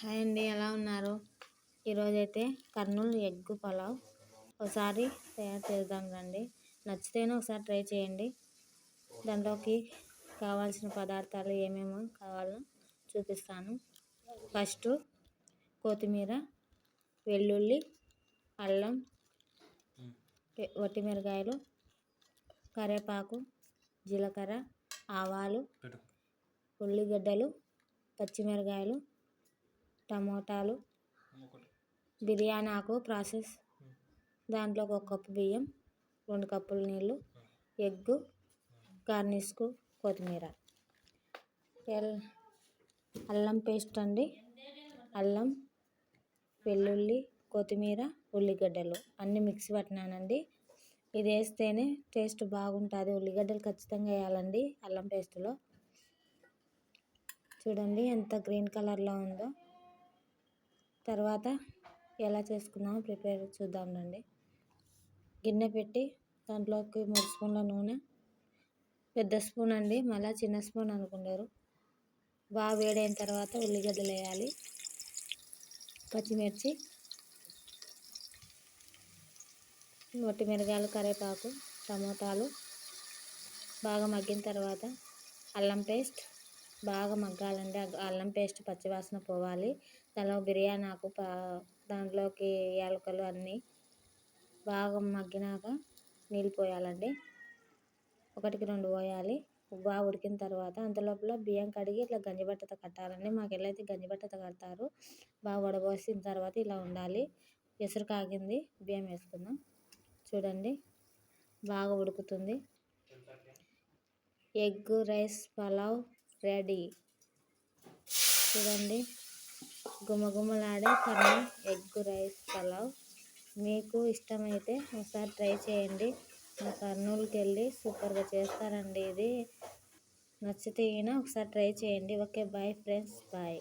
Hi అండి ఎలా ఉన్నారు? ఈరోజైతే కర్నూలు ఎగ్ పలావ్. ఒకసారి తయారు చేద్దాం రండి. నచ్చితేనే ఒకసారి ట్రై చేయండి. దాంట్లోకి కావాల్సిన పదార్థాలు ఏమేమో కావాలో చూపిస్తాను. ఫస్ట్ కొత్తిమీర వెల్లుల్లి అల్లం వట్టిమిరకాయలు కరివేపాకు జీలకర్ర ఆవాలు ఉల్లిగడ్డలు పచ్చిమిరకాయలు టమోటాలు బిర్యానీ ఆకు ప్రాసెస్. దాంట్లో ఒక కప్పు బియ్యం రెండు కప్పులు నీళ్ళు ఎగ్గు గార్నిష్కు కొత్తిమీర. అల్లం పేస్ట్ అండి. అల్లం వెల్లుల్లి కొత్తిమీర ఉల్లిగడ్డలు. అన్నీ మిక్సీ పట్టినానండి. ఇది వేస్తేనే టేస్ట్ బాగుంటుంది. ఉల్లిగడ్డలు ఖచ్చితంగా వేయాలండి అల్లం పేస్ట్లో. చూడండి ఎంత గ్రీన్ కలర్లో ఉందో. తర్వాత ఎలా చేసుకుందామో ప్రిపేర్ చూద్దాం రండి. గిన్నె పెట్టి దాంట్లోకి మూడు స్పూన్ల నూనె పెద్ద స్పూన్ అండి మళ్ళీ చిన్న స్పూన్ అనుకున్నారు బాగా వేడైన తర్వాత ఉల్లిగడ్డలు వేయాలి. పచ్చిమిర్చి మొట్టి మిరగాయలు కరివేపాకు టమోటాలు బాగా మగ్గిన తర్వాత అల్లం పేస్ట్ బాగా మగ్గాలండి అల్లం పేస్ట్ పచ్చివాసన పోవాలి. దానిలో బిర్యానీ ఆకు దాంట్లోకి యాలకులు అన్నీ బాగా మగ్గినాక నీళ్ళు పోయాలండి. ఒకటికి రెండు పోయాలి. బాగా ఉడికిన తర్వాత అంతలోపల బియ్యం కడిగి ఇట్లా గంజిబట్టతో కట్టాలండి. మాకు ఎలా గంజిబట్టతో కడతారు బాగా వడబోసిన తర్వాత ఇలా ఉండాలి. ఎసురు కాగింది బియ్యం వేసుకుందాం. చూడండి బాగా ఉడుకుతుంది. Egg rice pulao ready. చూడండి. గుమగుమలాడే కర్రీ ఎగ్ రైస్ పలావ్. మీకు ఇష్టమైతే ఒకసారి ట్రై చేయండి. మా కర్నూలుకి వెళ్ళి సూపర్గా చేస్తారండి ఇది. నచ్చితే ఒకసారి ట్రై చేయండి. Okay bye friends bye.